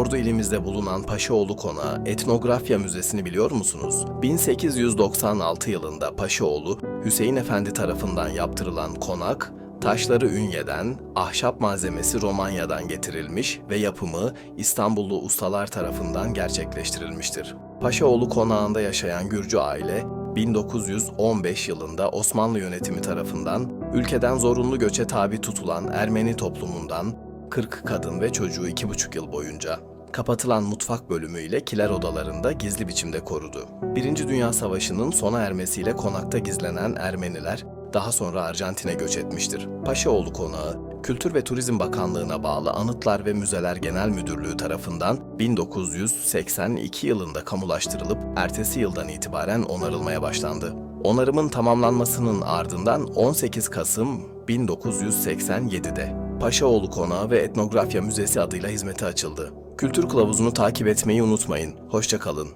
Ordu ilimizde bulunan Paşaoğlu Konağı Etnografya Müzesi'ni biliyor musunuz? 1896 yılında Paşaoğlu Hüseyin Efendi tarafından yaptırılan konak, taşları Ünye'den, ahşap malzemesi Romanya'dan getirilmiş ve yapımı İstanbullu ustalar tarafından gerçekleştirilmiştir. Paşaoğlu Konağı'nda yaşayan Gürcü aile 1915 yılında Osmanlı yönetimi tarafından ülkeden zorunlu göçe tabi tutulan Ermeni toplumundan 40 kadın ve çocuğu 2,5 yıl boyunca kapatılan mutfak bölümüyle kiler odalarında gizli biçimde korudu. Birinci Dünya Savaşı'nın sona ermesiyle konakta gizlenen Ermeniler daha sonra Arjantin'e göç etmiştir. Paşaoğlu Konağı, Kültür ve Turizm Bakanlığı'na bağlı Anıtlar ve Müzeler Genel Müdürlüğü tarafından 1982 yılında kamulaştırılıp ertesi yıldan itibaren onarılmaya başlandı. Onarımın tamamlanmasının ardından 18 Kasım 1987'de Paşaoğlu Konağı ve Etnografya Müzesi adıyla hizmete açıldı. Kültür kılavuzunu takip etmeyi unutmayın. Hoşçakalın.